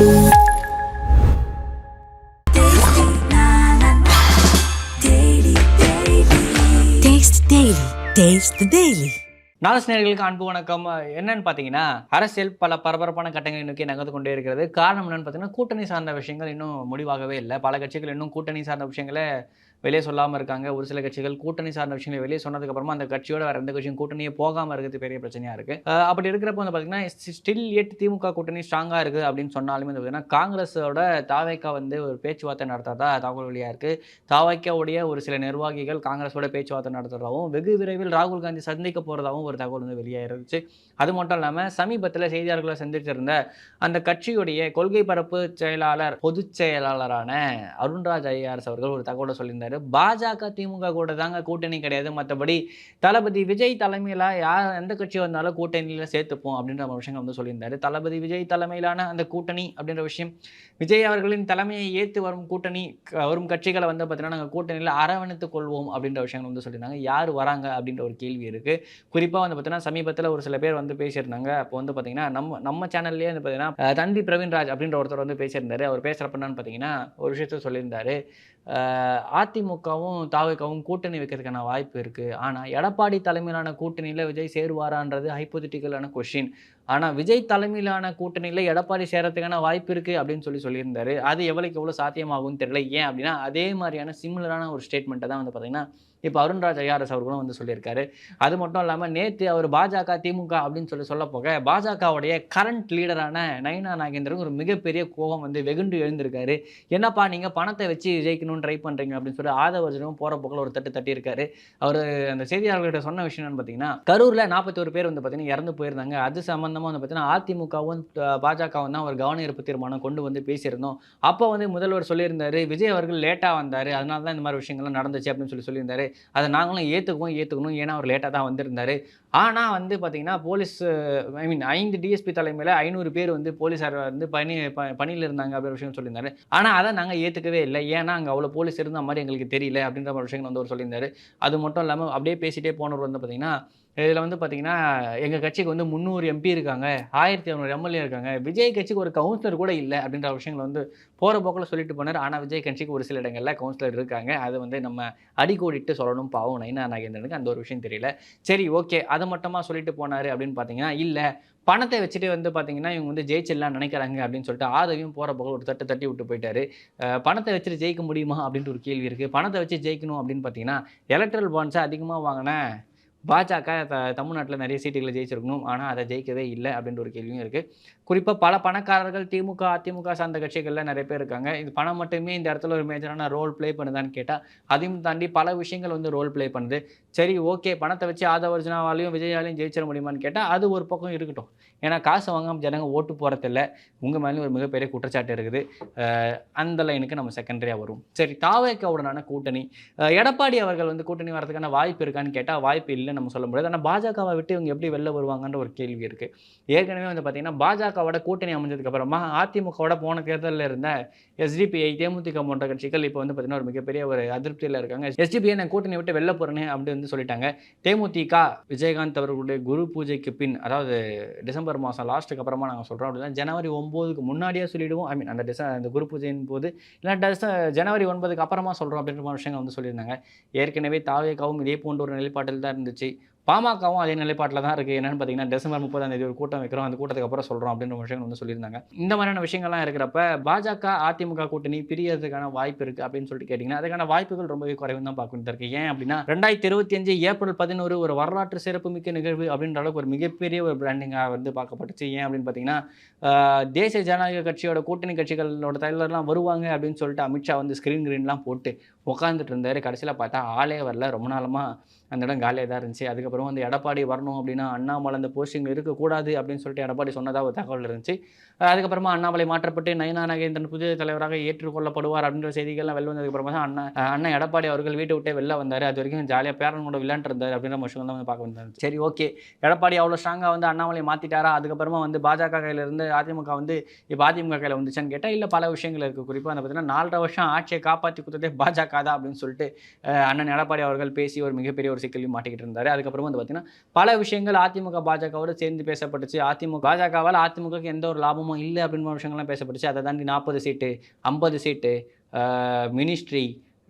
Taste அன்பு வணக்கம். என்னன்னு பார்த்தீங்கன்னா அரசியல் பல பரபரப்பான கட்டங்களை நோக்கி நகர்ந்து கொண்டே இருக்கிறது. காரணம் என்னன்னு பார்த்தீங்கன்னா கூட்டணி சார்ந்த விஷயங்கள் இன்னும் முடிவாகவே இல்லை. பல கட்சிகள் இன்னும் கூட்டணி சார்ந்த விஷயங்களை வெளியே சொல்லாமல் இருக்காங்க. ஒரு சில கட்சிகள் கூட்டணி சார்ந்த விஷயங்களை வெளியே சொன்னதுக்கப்புறமா அந்த கட்சியோட வேற எந்த கட்சியும் கூட்டணியே போகாமல் இருக்கிறது பெரிய பிரச்சனையாக இருக்குது அப்படி இருக்கிறப்ப வந்து பார்த்தீங்கன்னா ஸ்டில் எட் திமுக கூட்டணி ஸ்ட்ராங்காக இருக்குது அப்படின்னு சொன்னாலுமே வந்து பார்த்தீங்கன்னா காங்கிரஸோட தாவேக்கா வந்து ஒரு பேச்சுவார்த்தை நடத்தாதா தகவல் வழியாக இருக்குது தாவேக்காவுடைய ஒரு சில நிர்வாகிகள் காங்கிரஸோட பேச்சுவார்த்தை நடத்துறதாகவும் வெகு விரைவில் ராகுல் காந்தி சந்திக்க போகிறதாகவும் ஒரு தகவல் வந்து வெளியாக இருந்துச்சு அது மட்டும் இல்லாமல் சமீபத்தில் செய்தியாளர்களை சந்திச்சிருந்த அந்த கட்சியுடைய கொள்கை பரப்பு செயலாளர் பொதுச் செயலாளரான அருண்ராஜ் ஐஆர்எஸ் அவர்கள் ஒரு தகவலை சொல்லியிருந்தாரு. பாஜக திமுக கூட தாங்க கூட்டணி கிடையாது. மற்றபடி தளபதி விஜய் தலைமையில் யார் எந்த கட்சி வந்தாலும் கூட்டணியில் சேர்த்துப்போம் அப்படின்ற ஒரு விஷயம் வந்து சொல்லியிருந்தார். தளபதி விஜய் தலைமையிலான அந்த கூட்டணி அப்படின்ற விஷயம் விஜய் அவர்களின் தலைமையை ஏற்று வரும் கூட்டணி வரும் கட்சிகளை வந்து பார்த்தீங்கன்னா நாங்கள் கூட்டணியில் அரவணைத்துக் கொள்வோம் அப்படின்ற விஷயங்கள் வந்து சொல்லியிருந்தாங்க. யார் வராங்க அப்படின்ற ஒரு கேள்வி இருக்குது குறிப்பாக வந்து பார்த்தீங்கன்னா சமீபத்தில் ஒரு சில பேர் வந்து பேசியிருந்தாங்க. அப்போ வந்து பார்த்தீங்கன்னா நம்ம நம்ம சேனல்லேயே வந்து பார்த்தீங்கன்னா அஹ், தந்தி பிரவீன்ராஜ் அப்படின்ற ஒருத்தர் வந்து பேசியிருந்தாரு. அவர் பேசுகிறப்ப என்னன்னு பார்த்தீங்கன்னா ஒரு விஷயத்த சொல்லியிருந்தாரு. அதிமுகவும் தாவேக்காவும் கூட்டணி வைக்கிறதுக்கான வாய்ப்பு இருக்குது ஆனால் எடப்பாடி தலைமையிலான கூட்டணியில் விஜய் சேருவாரான்றது ஹைப்போதிட்டிக்கலான கொஷின் ஆனால் விஜய் தலைமையிலான கூட்டணியில் எடப்பாடி சேரத்துக்கான வாய்ப்பு இருக்குது அப்படின்னு சொல்லி சொல்லியிருந்தாரு. அது எவ்வளோக்கு எவ்வளோ சாத்தியமாகும்னு தெரியல. ஏன் அப்படின்னா அதே மாதிரியான சிமிலரான ஒரு ஸ்டேட்மெண்ட்டை தான் வந்து பார்த்தீங்கன்னா இப்போ அருண்ராஜ் ஐஆர்எஸ் அவர்களும் வந்து சொல்லியிருக்காரு. அது மட்டும் இல்லாமல் நேற்று அவர் பாஜக திமுக அப்படின்னு சொல்லி சொல்ல போக பாஜகவுடைய கரண்ட் லீடரான நயனா நாகேந்திரன் ஒரு மிகப்பெரிய கோபம் வந்து வெகுண்டு எழுந்திருக்காரு. என்னப்பா நீங்கள் பணத்தை வச்சு ஜெயிக்கணும்னு ட்ரை பண்ணுறீங்க அப்படின்னு சொல்லி ஆதவர்ஜனும் போகிற போக்கில் ஒரு தட்டு தட்டியிருக்காரு. அவர் அந்த செய்தியாளர்கிட்ட சொன்ன விஷயம் என்னன்னு பார்த்தீங்கன்னா கரூரில் நாற்பத்தோரு பேர் வந்து பார்த்தீங்கன்னா இறந்து போயிருந்தாங்க. அது சம்மந்தம் சம்மந்தமாக வந்து பார்த்தீங்கன்னா அதிமுகவும் பாஜகவும் தான் ஒரு கவன ஈர்ப்பு தீர்மானம் கொண்டு வந்து பேசியிருந்தோம். அப்போ வந்து முதல்வர் சொல்லியிருந்தாரு விஜய் அவர்கள் லேட்டாக வந்தார் அதனால தான் இந்த மாதிரி விஷயங்கள்லாம் நடந்துச்சு அப்படின்னு சொல்லி சொல்லியிருந்தாரு. அதை நாங்களும் ஏற்றுக்குவோம் ஏற்றுக்கணும் ஏன்னா அவர் லேட்டாக தான் வந்திருந்தார். ஆனால் வந்து பார்த்தீங்கன்னா போலீஸ் ஐ மீன் ஐந்து டிஎஸ்பி தலைமையில் ஐநூறு பேர் வந்து போலீஸார் வந்து பணி பணியில் இருந்தாங்க அப்படின்ற விஷயம் சொல்லியிருந்தாரு. ஆனால் அதை நாங்கள் ஏற்றுக்கவே இல்லை. ஏன்னா அங்கே அவ்வளோ போலீஸ் இருந்த மாதிரி எங்களுக்கு தெரியல அப்படின்ற மாதிரி விஷயங்கள் வந்து அவர் சொல்லியிருந்தாரு. அது மட்டும் இல்லாமல் அப்படியே பேசிகிட்டே போனவர் வந்து பார்த்தீங்கன்னா இதில் வந்து பார்த்தீங்கன்னா எங்கள் கட்சிக்கு வந்து முந்நூறு எம்பி இருக்காங்க ஆயிரத்தி இரநூறு எம்எல்ஏ இருக்காங்க. விஜய் கட்சிக்கு ஒரு கவுன்சிலர் கூட இல்லை அப்படின்ற விஷயங்களை வந்து போகிற போக்கில் சொல்லிட்டு போனார். ஆனால் விஜய் கட்சிக்கு ஒரு சில இடங்களில் கவுன்சிலர் இருக்காங்க. அது வந்து நம்ம அடிக்கோடிட்டு சொல்லணும். பாவம் நைனா நாகேந்திரனுக்கு அந்த ஒரு விஷயம் தெரியல. சரி ஓகே. அதை மட்டுமா சொல்லிட்டு போனார் அப்படின்னு பார்த்தீங்கன்னா இல்லை. பணத்தை வச்சுட்டு வந்து பார்த்தீங்கன்னா இவங்க வந்து ஜெயிச்சிடலாம் நினைக்கிறாங்க அப்படின்னு சொல்லிட்டு ஆதவியும் போகிற போக ஒரு தட்டு தட்டி விட்டு போயிட்டாரு. பணத்தை வச்சுட்டு ஜெயிக்க முடியுமா அப்படின்ட்டு ஒரு கேள்வி இருக்குது பணத்தை வச்சு ஜெயிக்கணும் அப்படின்னு பார்த்தீங்கன்னா எலக்ட்ரல் பாண்ட்ஸை அதிகமாக வாங்கின பாஜக த தமிழ்நாட்டில் நிறைய சீட்டுகளை ஜெயிச்சிருக்கணும். ஆனால் அதை ஜெயிக்கவே இல்லை அப்படின்ற ஒரு கேள்வியும் இருக்குது குறிப்பாக பல பணக்காரர்கள் திமுக அதிமுக சார்ந்த கட்சிகளில் நிறைய பேர் இருக்காங்க. இது பணம் மட்டுமே இந்த இடத்துல ஒரு மேஜரான ரோல் ப்ளே பண்ணுதான்னு கேட்டால் அதையும் தாண்டி பல விஷயங்கள் வந்து ரோல் ப்ளே பண்ணுது. சரி ஓகே பணத்தை வச்சு ஆதவர்ஜனாவாலையும் விஜயாலையும் ஜெயிச்சிட முடியுமான்னு கேட்டால் அது ஒரு பக்கம் இருக்கட்டும். ஏன்னா காசு வாங்காம ஜனங்க ஓட்டு போகிறதில்ல உங்கள் மேலேயும் ஒரு மிகப்பெரிய குற்றச்சாட்டு இருக்குது. அந்த லைனுக்கு நம்ம செகண்டரியாக வரும் சரி தாவேக்கவுடனான கூட்டணி. எடப்பாடி அவர்கள் வந்து கூட்டணி வரதுக்கான வாய்ப்பு இருக்கான்னு கேட்டால் வாய்ப்பு இல்லை. இல்லைன்னு நம்ம சொல்ல முடியாது. ஆனால் பாஜகவை விட்டு இவங்க எப்படி வெளில வருவாங்கன்ற ஒரு கேள்வி இருக்குது ஏற்கனவே வந்து பார்த்தீங்கன்னா பாஜகவோட கூட்டணி அமைஞ்சதுக்கப்புறமா அதிமுகவோட போன தேர்தலில் இருந்த எஸ்டிபிஐ தேமுதிக போன்ற கட்சிகள் இப்போ வந்து பார்த்தீங்கன்னா ஒரு மிகப்பெரிய ஒரு அதிருப்தியில் இருக்காங்க. எஸ்டிபிஐ நான் கூட்டணி விட்டு வெளில போகிறேன் அப்படின்னு வந்து சொல்லிட்டாங்க. தேமுதிக விஜயகாந்த் அவர்களுடைய குரு பூஜைக்கு பின் அதாவது டிசம்பர் மாதம் லாஸ்ட்டுக்கு அப்புறமா நாங்கள் சொல்கிறோம் அப்படின்னா ஜனவரி ஒம்போதுக்கு முன்னாடியே சொல்லிடுவோம். ஐ மீன் அந்த டிச அந்த குரு பூஜையின் போது இல்லை ஜனவரி ஒன்பதுக்கு அப்புறமா சொல்கிறோம் அப்படின்ற விஷயங்கள் வந்து சொல்லியிருந்தாங்க. ஏற்கனவே தாவேக்காவும் இதே போன்ற ஒரு நிலைப்பாட்டில் தான் இருந்துச்சு. பாமகவும் அதே நிலைப்பாட்டில் தான் இருக்குது என்னென்னு பார்த்தீங்கன்னா டிசம்பர் முப்பதாம் தேதி ஒரு கூட்டம் வைக்கிறோம். அந்த கூட்டத்துக்கு அப்புறம் சொல்கிறோம் அப்படின்ற விஷயங்கள் வந்து சொல்லியிருந்தாங்க. இந்த மாதிரியான விஷயங்கள்லாம் இருக்கிறப்ப பாஜக அதிமுக கூட்டணி பிரியறதுக்கான வாய்ப்பு இருக்குது அப்படின்னு சொல்லிட்டு கேட்டிங்கன்னா அதுக்கான வாய்ப்புகள் ரொம்பவே குறைவு தான் பார்க்க இருக்கு. ஏன் அப்படின்னா ரெண்டாயிரத்தி இருபத்தி அஞ்சு ஏப்ரல் பதினோரு ஒரு வரலாற்று சிறப்புமிக்க நிகழ்வு அப்படின்ற அளவுக்கு ஒரு மிகப்பெரிய ஒரு பிராண்டிங்காக வந்து பார்க்கப்பட்டுச்சு. ஏன் அப்படின்னு பார்த்தீங்கன்னா தேசிய ஜனநாயக கட்சியோட கூட்டணி கட்சிகளோட தலைவர்லாம் வருவாங்க அப்படின்னு சொல்லிட்டு அமித்ஷா வந்து ஸ்க்ரீன் கிரீன்லாம் போட்டு உட்காந்துட்டு இருந்தார் கடைசியில் பார்த்தா ஆளே வரல. ரொம்ப நாளமாக அந்த இடம் காலியாக தான் இருந்துச்சு. அதுக்கப்புறம் வந்து எடப்பாடி வரணும் அப்படின்னா அண்ணாமலை அந்த போஸ்டிங் இருக்கக்கூடாது அப்படின்னு சொல்லிட்டு எடப்பாடி சொன்னதாக ஒரு தகவல் இருந்துச்சு. அதுக்கப்புறமா அண்ணாமலை மாற்றப்பட்டு நயனா நாகேந்திரன் புதிய தலைவராக ஏற்றுக்கொள்ளப்படுவார் அப்படின்ற செய்திகள்லாம் வெளில வந்ததுக்கப்புறமா தான் அண்ணா அண்ணன் எடப்பாடி அவர்கள் வீட்டை விட்டே வெளில வந்தார். அது வரைக்கும் ஜாலியாக பேரன் கூட விளையாண்டு இருந்தார் அப்படின்ற விஷயம் வந்து பார்க்க வந்தாங்க சரி ஓகே. எடப்பாடி அவ்வளோ ஸ்ட்ராங்காக வந்து அண்ணாமலை மாற்றிட்டாரா அதுக்கப்புறமா வந்து பாஜக கையிலிருந்து அதிமுக வந்து இப்போ அதிமுக கையில் வந்துச்சான்னு கேட்டால் இல்லை பல விஷயங்கள் இருக்குது குறிப்பாக அந்த பார்த்தீங்கன்னா நாலரை வருஷம் ஆட்சியை காப்பாற்றி கொடுத்ததே பாஜக ஆகாதா அப்படின்னு சொல்லிட்டு அண்ணன் எடப்பாடி அவர்கள் பேசி ஒரு மிகப்பெரிய ஒரு சிக்கலையும் மாட்டிக்கிட்டு இருந்தார். அதுக்கப்புறம் வந்து பார்த்தீங்கன்னா பல விஷயங்கள் அதிமுக பாஜகவோட சேர்ந்து பேசப்பட்டுச்சு. அதிமுக பாஜகவால் அதிமுகவுக்கு எந்த ஒரு லாபமும் இல்லை அப்படின்ற விஷயங்கள்லாம் பேசப்பட்டுச்சு. அதை தாண்டி நாற்பது சீட்டு ஐம்பது சீட்டு மினிஸ்ட்ரி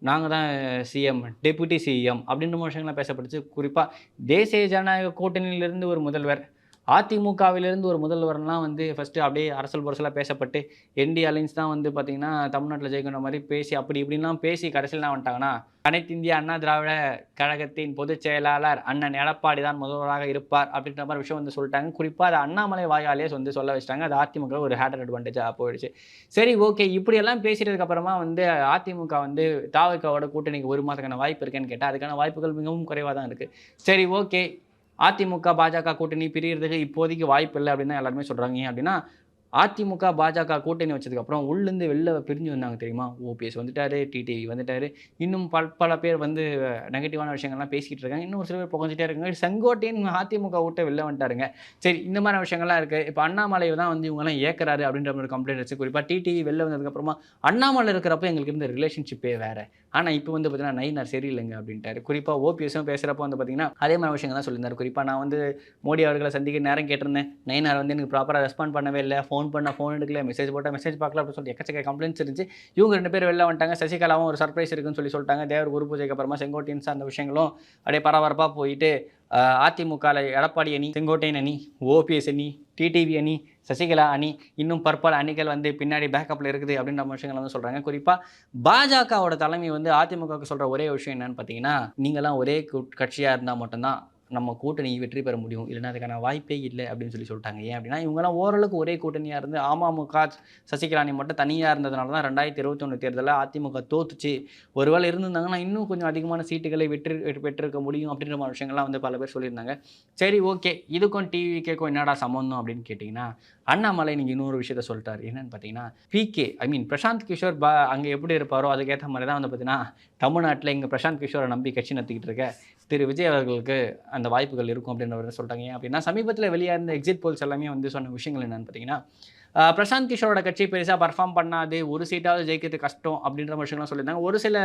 நாங்கள் தான் சிஎம் டெபுட்டி சிஎம் அப்படின்ற விஷயங்கள்லாம் பேசப்பட்டுச்சு. குறிப்பாக தேசிய ஜனநாயக கூட்டணியிலிருந்து ஒரு முதல்வர் அதிமுகவிலிருந்து ஒரு முதல்வர்லாம் வந்து ஃபஸ்ட்டு அப்படியே அரசல் பொரசலாக பேசப்பட்டு என்டி அலைன்ஸ் தான் வந்து பார்த்திங்கன்னா தமிழ்நாட்டில் ஜெயிக்கிற மாதிரி பேசி அப்படி இப்படின்லாம் பேசி கடைசியில் என்ன வந்துட்டாங்கன்னா அனைத்து இந்திய அண்ணா திராவிட கழகத்தின் பொதுச் செயலாளர் அண்ணன் எடப்பாடி தான் முதல்வராக இருப்பார் அப்படின்ற மாதிரி விஷயம் வந்து சொல்லிட்டாங்க. குறிப்பாக அது அண்ணாமலை வாயாலேயே வந்து சொல்ல வச்சிட்டாங்க. அது அதிமுக ஒரு ஹேட்டர் அட்வான்டேஜாக போயிடுச்சு. சரி ஓகே இப்படியெல்லாம் பேசிட்டதுக்கு அப்புறமா வந்து அதிமுக வந்து தாவக்காவோட கூட்டணிக்கு ஒரு மாதத்துக்கான வாய்ப்பு இருக்குன்னு கேட்டால் அதுக்கான வாய்ப்புகள் மிகவும் குறைவாக தான் இருக்குது சரி ஓகே அதிமுக பாஜக கூட்டணி பிரியறதுக்கு இப்போதைக்கு வாய்ப்பு இல்லை அப்படின்னு தான் எல்லாருமே சொல்கிறாங்க ஏன் அப்படின்னா அதிமுக பாஜக கூட்டணி வச்சதுக்கப்புறம் உள்ளேருந்து வெளில பிரிஞ்சு வந்தாங்க தெரியுமா? ஓபிஎஸ் வந்துட்டாரு டிடிவி வந்துட்டாரு. இன்னும் பல பல பேர் வந்து நெகட்டிவான விஷயங்கள்லாம் பேசிக்கிட்டு இருக்காங்க. இன்னும் ஒரு சில பேர் புகஞ்சிட்டே இருக்காங்க. செங்கோட்டையின் அதிமுக விட்டு வெளில வந்துட்டாருங்க. சரி இந்த மாதிரி விஷயங்கள்லாம் இருக்குது இப்போ அண்ணாமலை தான் வந்து இவங்கெல்லாம் ஏற்கிறாரு அப்படின்ற ஒரு கம்ப்ளைண்ட் வச்சு குறிப்பாக டிடிவி வெளில வந்ததுக்கப்புறமா அண்ணாமலை இருக்கிறப்ப எங்களுக்கு இருந்த ரிலேஷன்ஷிப்பே வேறு. ஆனால் இப்போ வந்து பார்த்தீங்கன்னா நைனார் சரியில்லைங்க அப்படின்ட்டாரு. குறிப்பாக ஓபிஎஸும் பேசுகிறப்ப வந்து பார்த்தீங்கன்னா அதே மாதிரி விஷயங்கள் தான் சொல்லியிருந்தார். குறிப்பாக நான் வந்து மோடி அவர்களை சந்திக்க நேரம் கேட்டிருந்தேன். நைனார் வந்து எனக்கு ப்ராப்பராக ரெஸ்பாண்ட் பண்ணவே இல்லை. ஃபோன் பண்ண ஃபோன் எடுக்கல. மெசேஜ் போட்டால் மெசேஜ் பார்க்கல அப்படின்னு சொல்லி எக்கச்சக்க கம்ப்ளைண்ட்ஸ் இருந்துச்சு. இவங்க ரெண்டு பேர் வெளில வந்துட்டாங்க. சசிகலாவும் ஒரு சர்ப்ரைஸ் இருக்குன்னு சொல்லி சொல்லிட்டாங்க. தேவர் குரு பூஜைக்கு அப்புறமா செங்கோட்டையன் சார்ந்த விஷயங்களும் அப்படியே பரபரப்பாக போயிட்டு அதிமுகவில் எடப்பாடி அணி செங்கோட்டையன் அணி ஓபிஎஸ் அணி டிடிவி அணி சசிகலா அணி இன்னும் பற்பல அணிகள் வந்து பின்னாடி பேக்கப்பில் இருக்குது அப்படின்ற விஷயங்கள் வந்து சொல்கிறாங்க குறிப்பாக பாஜகவோட தலைமை வந்து அதிமுகவுக்கு சொல்கிற ஒரே விஷயம் என்னன்னு பார்த்தீங்கன்னா நீங்களாம் ஒரே கட்சியாக இருந்தால் மட்டும்தான் நம்ம கூட்டணி வெற்றி பெற முடியும். இல்லைன்னா அதுக்கான வாய்ப்பே இல்லை அப்படின்னு சொல்லி சொல்லிட்டாங்க. ஏன் அப்படின்னா இவங்கெல்லாம் ஓரளவுக்கு ஒரே கூட்டணியாக இருந்து அமமுக சசிகலாணி மட்டும் தனியாக இருந்ததுனால தான் ரெண்டாயிரத்தி இருபத்தொன்று தேர்தலில் அதிமுக தோத்துச்சு. ஒருவேளை இருந்திருந்தாங்கன்னா இன்னும் கொஞ்சம் அதிகமான சீட்டுகளை வெற்றி பெற்றிருக்க முடியும் அப்படின்ற மாதிரி விஷயங்கள்லாம் வந்து பல பேர் சொல்லியிருந்தாங்க. சரி ஓகே. இதுக்கும் டிவிக்கேக்கும் என்னடா சம்மந்தம் அப்படின்னு கேட்டிங்கன்னா அண்ணாமலை நீங்கள் இன்னொரு விஷயத்த சொல்லிட்டார். என்னன்னு பார்த்தீங்கன்னா P K I mean Prashant Kishor பா அங்கே எப்படி இருப்பாரோ அதுக்கேற்ற மாதிரி தான் வந்து பார்த்தீங்கன்னா தமிழ்நாட்டில் இங்கே பிரசாந்த் கிஷோரை நம்பி கட்சி நடத்திக்கிட்டு இருக்க. திரு விஜய் அவர்களுக்கு அந்த வாய்ப்புகள் இருக்கும் அப்படின்னு சொல்லிட்டாங்க ஏன் அப்படின்னா சமீபத்தில் வெளியாக இருந்த எக்ஸிட் போல்ஸ் எல்லாமே வந்து சொன்ன விஷயங்கள் என்னன்னு பார்த்தீங்கன்னா பிரசாந்த் கிஷோரோட கட்சி பெருசாக பர்ஃபார்ம் பண்ணாது ஒரு சீட்டாவது ஜெயிக்கிறது கஷ்டம் அப்படின்ற விஷயம்லாம் சொல்லியிருந்தாங்க. ஒரு சில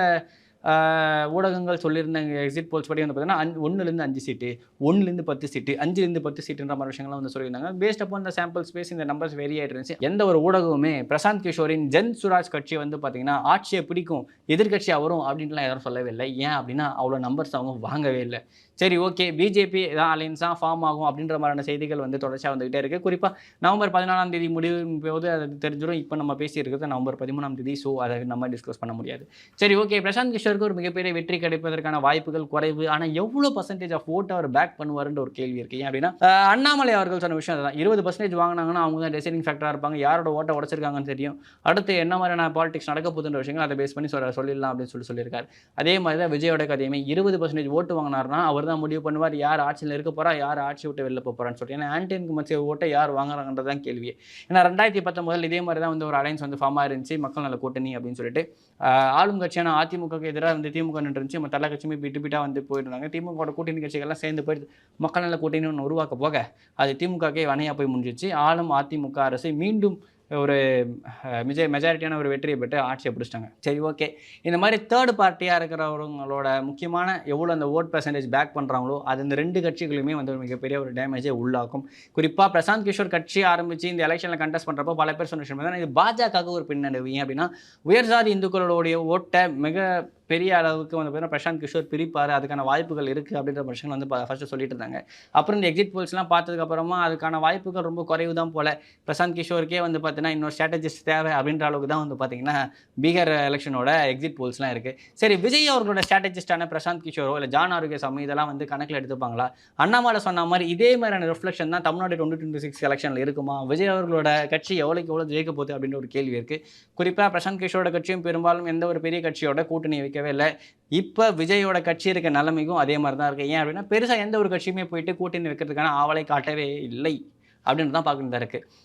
ஊடகங்கள் சொல்லியிருந்தாங்க எக்ஸிட் போல்ஸ் படி வந்து பார்த்தீங்கன்னா அஞ்சு ஒன்றுலேருந்து அஞ்சு சீட்டு ஒன்றுலேருந்து பத்து சீட்டு அஞ்சுலேருந்து பத்து சீட்டுன்ற மாதிரி விஷயங்கள்லாம் வந்து சொல்லியிருந்தாங்க. பேஸ்ட் அப்போ இந்த சாம்பிள் ஸ்பேஸ் இந்த நம்பர்ஸ் வெரி ஆகிட்டு இருந்துச்சு. எந்த ஒரு ஊடகமுமே பிரசாந்த் கிஷோரின் ஜன் சுராஜ் கட்சி வந்து பார்த்தீங்கன்னா ஆட்சியை பிடிக்கும் எதிர்கட்சியாக வரும் அப்படின்ட்டுலாம் யாரும் சொல்லவே இல்லை. ஏன் அப்படின்னா அவ்வளோ நம்பர்ஸ் அவங்க வாங்கவே இல்லை. சரி ஓகே. பிஜேபி தான் அலைன்ஸாக ஃபார்ம் ஆகும் அப்படின்ற மாதிரியான செய்திகள் வந்து தொடர்ச்சியாக வந்துகிட்டே இருக்குது குறிப்பாக நவம்பர் பதினாலாம் தேதி முடியும் போது அது தெரிஞ்சிடும் இப்போ நம்ம பேசியிருக்கிறது நவம்பர் பதிமூணாம் தேதி. ஸோ அதை நம்ம டிஸ்கஸ் பண்ண முடியாது. சரி ஓகே. பிரசாந்த் கிஷோருக்கு ஒரு மிகப்பெரிய வெற்றி கிடைப்பதற்கான வாய்ப்புகள் குறைவு. ஆனால் எவ்வளோ பர்சன்டேஜ் ஆஃப் ஓட்டு அவர் பேக் பண்ணுவார்ன்ற ஒரு கேள்வி இருக்கு. ஏன் அப்படின்னா அண்ணாமலை அவர்கள் சொன்ன விஷயம் அதுதான். இருபது பர்சன்டேஜ் வாங்கினாங்கன்னா அவங்க தான் டிசைனிங் ஃபேக்டராக இருப்பாங்க. யாரோட ஓட்டை உடச்சிருக்காங்கன்னு தெரியும். அடுத்து என்ன மாதிரியான பாலிடிக்ஸ் நடக்க போகுதுன்ற விஷயங்கள் அதை பேஸ் பண்ணி சொல்ல சொல்லிடலாம் அப்படின்னு சொல்லி சொல்லியிருக்காரு. அதே மாதிரி தான் விஜயோட கதையுமே. இருபது பர்சன்டேஜ் ஓட்டு வாங்கினார்னா அவர் தான் முடிவு பண்ணுவார். யார் ஆட்சியில் இருக்க போறா யார் ஆட்சி விட்டு வெளில போகிறான்னு சொல்லிட்டு. ஏன்னா ஆன்டினுக்கு மத்திய ஓட்டை யார் வாங்குறாங்கன்றது தான் கேள்வி. ஏன்னா ரெண்டாயிரத்தி பத்தொன்பதில் இதே மாதிரி தான் வந்து ஒரு அலைன்ஸ் வந்து ஃபார்மாக இருந்துச்சு மக்கள் நல கூட்டணி அப்படின்னு சொல்லிட்டு. ஆளும் கட்சியான அதிமுகவுக்கு எதிராக வந்து திமுக நின்று இருந்துச்சு மற்ற எல்லா கட்சியுமே பிட்டு பிட்டாக வந்து போயிருந்தாங்க. திமுக கூட்டணி கட்சிகள்லாம் சேர்ந்து போயிட்டு மக்கள் நல்ல கூட்டணி ஒன்று உருவாக்க போக அது திமுகக்கே வனையாக போய் முடிஞ்சிச்சு ஆளும் அதிமுக அரசை மீண்டும் ஒரு மிஜ மெஜாரிட்டியான ஒரு வெற்றியை பெற்று ஆட்சியை பிடிச்சிட்டாங்க. சரி ஓகே இந்த மாதிரி தேர்ட் பார்ட்டியாக இருக்கிறவங்களோட முக்கியமான எவ்வளோ அந்த ஓட் பர்சன்டேஜ் பேக் பண்ணுறாங்களோ அது இந்த ரெண்டு கட்சிகளுமே வந்து மிகப்பெரிய ஒரு டேமேஜை உள்ளாக்கும். குறிப்பாக பிரசாந்த் கிஷோர் கட்சி ஆரம்பித்து இந்த எலெக்ஷனில் கண்டெஸ்ட் பண்ணுறப்போ பல பேர் சொன்ன விஷயம் தான் இது பாஜகவுக்கு ஒரு பின்னடைவு. ஏன் அப்படின்னா உயர்சாதி இந்துக்களோடைய ஓட்டை மிக பெரிய அளவுக்கு வந்து பார்த்தீங்கன்னா பிரசாந்த் கிஷோர் பிரிப்பார் அதுக்கான வாய்ப்புகள் இருக்குது அப்படின்ற பிரச்சனை வந்து ஃபஸ்ட்டு சொல்லிட்டு இருந்தாங்க. அப்புறம் இந்த எக்ஸிட் போல்ஸ்லாம் பார்த்ததுக்கப்புறமா அதுக்கான வாய்ப்புகள் ரொம்ப குறைவு தான் போல. பிரசாந்த் கிஷோருக்கே வந்து பார்த்தீங்கன்னா இன்னொரு ஸ்ட்ராட்டஜிஸ்ட் தேவை அப்படின்ற அளவுக்கு தான் வந்து பார்த்தீங்கன்னா பீகார் எலெக்ஷனோட எக்ஸிட் போல்ஸ்லாம் இருக்குது சரி விஜய் அவர்களோட ஸ்ட்ராட்டஜிஸ்டான பிரசாந்த் கிஷோரோ இல்லை ஜான் ஆரோக்கிய சாமி இதெல்லாம் வந்து கணக்கில் எடுத்துப்பாங்களா? அண்ணாமலை சொன்ன மாதிரி இதே மாதிரியான ரிஃப்ளெக்ஷன் தான் தமிழ்நாடு டுவெண்ட்டி டுவெண்ட்டி சிக்ஸ் எலெக்ஷனில் இருக்குமா? விஜய் அவர்களோட கட்சி எவ்வளோக்கு எவ்வளோ ஜெயிக்க போகுது அப்படின்ற ஒரு கேள்வி இருக்குது குறிப்பாக பிரசாந்த் கிஷோரோட கட்சியும் பெரும்பாலும் எந்த ஒரு பெரிய கட்சியோட கூட்டணி வைக்கவே இல்லை. இப்போ விஜயோட கட்சி இருக்க நிலைமைக்கும் அதே மாதிரி தான் இருக்குது ஏன் அப்படின்னா பெருசாக எந்த ஒரு கட்சியுமே போயிட்டு கூட்டணி வைக்கிறதுக்கான ஆவலை காட்டவே இல்லை அப்படின்னு தான் பார்க்குறதா இருக்குது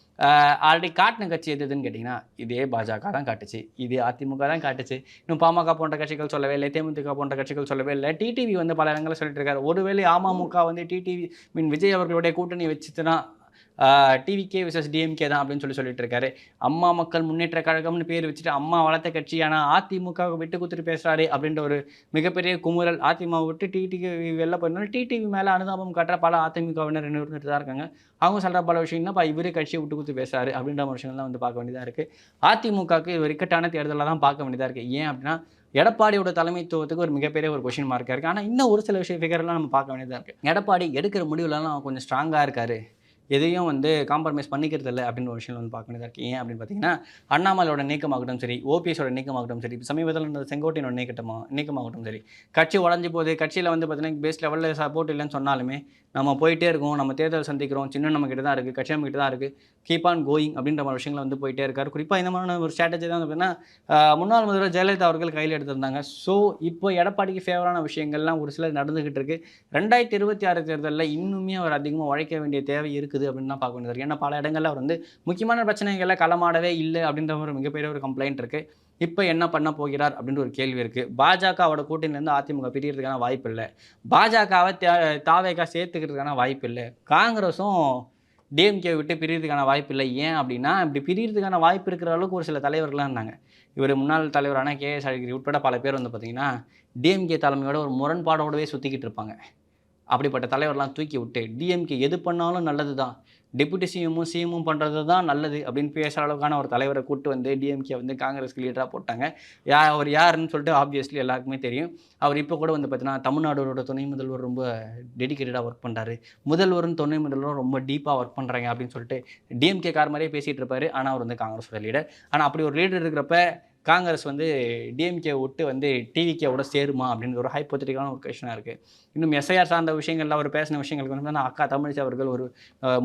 ஆல்ரெடி காட்டின கட்சி எது எதுன்னு கேட்டிங்கன்னா இதே பாஜக தான் காட்டுச்சு. இதே அதிமுக தான் காட்டுச்சு. இன்னும் பாமக போன்ற கட்சிகள் சொல்லவே இல்லை தேமுதிக போன்ற கட்சிகள் சொல்லவே இல்லை. டிடிவி வந்து பல இடங்களில் சொல்லிட்டு இருக்காரு. ஒருவேளை அமமுக வந்து டிடிவி மீன் விஜய் அவர்களுடைய கூட்டணி வச்சுட்டுனா டிவிகே விசஸ் டிஎம்கே தான் அப்படின்னு சொல்லி சொல்லிட்டு இருக்காரு. அம்மா மக்கள் முன்னேற்ற கழகம்னு பேர் வச்சுட்டு அம்மா வளர்த்த கட்சி ஆனால் அதிமுக விட்டு கொடுத்துட்டு பேசுகிறாரு அப்படின்ற ஒரு மிகப்பெரிய குமுறல். அதிமுக விட்டு டிடிவி வெளில போயிருந்தாலும் டிடிவி மேலே அனுதாபம் காட்டுற பல அதிமுகவினர் இருந்துட்டு தான் இருக்காங்க. அவங்க சொல்கிற பல விஷயம்னா இப்போ இவரே கட்சியை விட்டு கொடுத்து பேசுறாரு அப்படின்ற ஒரு விஷயம்லாம் வந்து பார்க்க வேண்டியதாக இருக்குது அதிமுகவுக்கு ஒரு இக்கட்டான தேர்தலாக தான் பார்க்க வேண்டியதாக இருக்குது ஏன் அப்படின்னா எடப்பாடியோட தலைமைத்துவத்துக்கு ஒரு மிகப்பெரிய ஒரு கொஷின் மார்க்காக இருக்குது ஆனால் இன்னும் ஒரு சில விஷய ஃபிகர்லாம் நம்ம பார்க்க வேண்டியதாக இருக்குது எடப்பாடி எடுக்கிற முடிவுலலாம் கொஞ்சம் ஸ்ட்ராங்காக இருக்காரு. எதையும் வந்து காம்ப்ரமைஸ் பண்ணிக்கிறது இல்லை அப்படின்னு ஒரு விஷயம் வந்து பார்க்க வேண்டியதாக இருக்குது ஏன் அப்படின்னு பார்த்தீங்கன்னா அண்ணாமலையோட நீக்கமாகட்டும் சரி ஓபிஎஸோட நீக்கமாகட்டும் சரி சமீபத்தில் இருந்த செங்கோட்டையோட நீக்கட்டமா நீக்கமாகட்டும் சரி கட்சி உடஞ்சி போகுது. கட்சியில் வந்து பார்த்தீங்கன்னா பேஸ் லெவலில் சப்போர்ட் இல்லைன்னு சொன்னாலுமே நம்ம போயிட்டே இருக்கோம் நம்ம தேர்தல் சந்திக்கிறோம் சின்ன நம்ம கிட்ட தான் இருக்குது கட்சி நம்ம கிட்ட தான் இருக்குது கீப் ஆன் கோயிங் அப்படின்ற மாதிரி விஷயங்கள் வந்து போயிட்டே இருக்கார். குறிப்பாக இந்த மாதிரியான ஒரு ஸ்ட்ராட்டஜி தான் பார்த்தீங்கன்னா முன்னாள் முதல்வர் ஜெயலலிதா அவர்கள் கையில் எடுத்திருந்தாங்க. ஸோ இப்போ எடப்பாடிக்கு ஃபேவரான விஷயங்கள்லாம் ஒரு சிலர் நடந்துகிட்டு இருக்கு. ரெண்டாயிரத்தி இருபத்தி ஆறு தேர்தலில் இன்னுமே அவர் அதிகமாக உழைக்க வேண்டிய தேவை இருக்குது அப்படின்னு தான் பார்க்க வேண்டியது ஏன்னா பல இடங்களில் அவர் வந்து முக்கியமான பிரச்சனைகளை களமாடவே இல்லை அப்படின்ற ஒரு மிகப்பெரிய ஒரு கம்ப்ளைண்ட் இருக்குது இப்போ என்ன பண்ண போகிறார் அப்படின்ற ஒரு கேள்வி இருக்குது பாஜகவோட கூட்டணியிலேருந்து அதிமுக பிரியறதுக்கான வாய்ப்பு இல்லை. பாஜகவை தாவேக்கா சேர்த்துக்கிறதுக்கான வாய்ப்பு இல்லை. காங்கிரஸும் டிஎம்கே விட்டு பிரியறதுக்கான வாய்ப்பு இல்லை. ஏன் அப்படின்னா இப்படி பிரியறதுக்கான வாய்ப்பு இருக்கிற அளவுக்கு ஒரு சில தலைவர்கள்லாம் இருந்தாங்க. இவர் முன்னாள் தலைவரான கே எஸ் அழகிரி உட்பட பல பேர் வந்து பார்த்திங்கன்னா டிஎம்கே தலைமையோட ஒரு முரண்பாடோடவே சுற்றிக்கிட்டு இருப்பாங்க. அப்படிப்பட்ட தலைவர்லாம் தூக்கி விட்டு டிஎம்கே எது பண்ணாலும் நல்லது தான் டெபுட்டி சிஎம்மும் சிஎம்மும் பண்ணுறது தான் நல்லது அப்படின்னு பேசுகிற அளவுக்கான ஒரு தலைவரை கூட்டு வந்து டிஎம்கே வந்து காங்கிரஸ்க்கு லீடராக போட்டாங்க. யா அவர் யாருன்னு சொல்லிட்டு ஆப்வியஸ்லி எல்லாருக்குமே தெரியும். அவர் இப்போ கூட வந்து பார்த்தீங்கன்னா தமிழ்நாடோட துணை முதல்வர் ரொம்ப டெடிக்கேட்டடாக ஒர்க் பண்ணுறாரு முதல்வரும் துணை முதல்வரும் ரொம்ப டீப்பாக ஒர்க் பண்ணுறாங்க அப்படின்னு சொல்லிட்டு டிஎம்கே கார் மாதிரியே பேசிகிட்டு இருப்பார். ஆனால் அவர் வந்து காங்கிரஸோட லீடர் ஆனால் அப்படி ஒரு லீடர் இருக்கிறப்ப காங்கிரஸ் வந்து டிஎம்கே விட்டு வந்து டிவிகேவோட சேருமா அப்படின்ற ஒரு ஹைப்போத்திட்டிக்கான ஒரு கொஷனாக இருக்குது இன்னும் எஸ்ஐஆர் சார்ந்த விஷயங்கள்ல அவர் பேசின விஷயங்களுக்கு வந்து நான் அக்கா தமிழிசை அவர்கள் ஒரு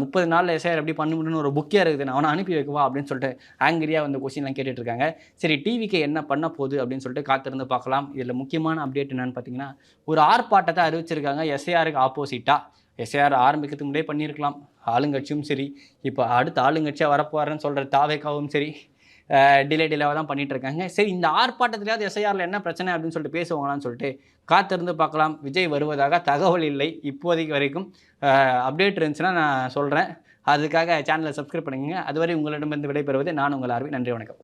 முப்பது நாளில் எஸ்ஐஆர் எப்படி பண்ண முடியும்னு ஒரு புக்கே இருக்குது. நான் அவனை அனுப்பி வைக்கவா அப்படின்னு சொல்லிட்டு ஆங்கிரியாக வந்து கொஸ்டின்லாம் கேட்டுட்டு இருக்காங்க. சரி டிவிக்கு என்ன பண்ண போகுது அப்படின்னு சொல்லிட்டு காத்திருந்து பார்க்கலாம். இதில் முக்கியமான அப்டேட் என்னன்னு பார்த்தீங்கன்னா ஒரு ஆர்ப்பாட்டத்தை அறிவிச்சிருக்காங்க எஸ்ஐஆருக்கு ஆப்போசிட்டாக எஸ்ஐஆர் ஆரம்பிக்கிறதுக்கு முன்னாடியே பண்ணியிருக்கலாம். ஆளுங்கட்சியும் சரி. இப்போ அடுத்த ஆளுங்கட்சியாக வரப்போகிறேன்னு சொல்கிற தாவேக்காவும் சரி. டிலே டிலேவாக தான் பண்ணிகிட்டு இருக்காங்க சரி இந்த ஆர்ப்பாட்டத்திலேயாவது எஸ்ஐஆரில் என்ன பிரச்சனை அப்படின்னு சொல்லிட்டு பேசுவாங்களான்னு சொல்லிட்டு காத்திருந்து பார்க்கலாம். விஜய் வருவதாக தகவல் இல்லை இப்போதைக்கு வரைக்கும். அப்டேட் இருந்துச்சுன்னா நான் சொல்கிறேன் அதுக்காக சேனலை சப்ஸ்கிரைப் பண்ணுங்க அதுவரை உங்களிடமிருந்து விடைபெறுவது நான் உங்கள் ஆர்வி. நன்றி வணக்கம்.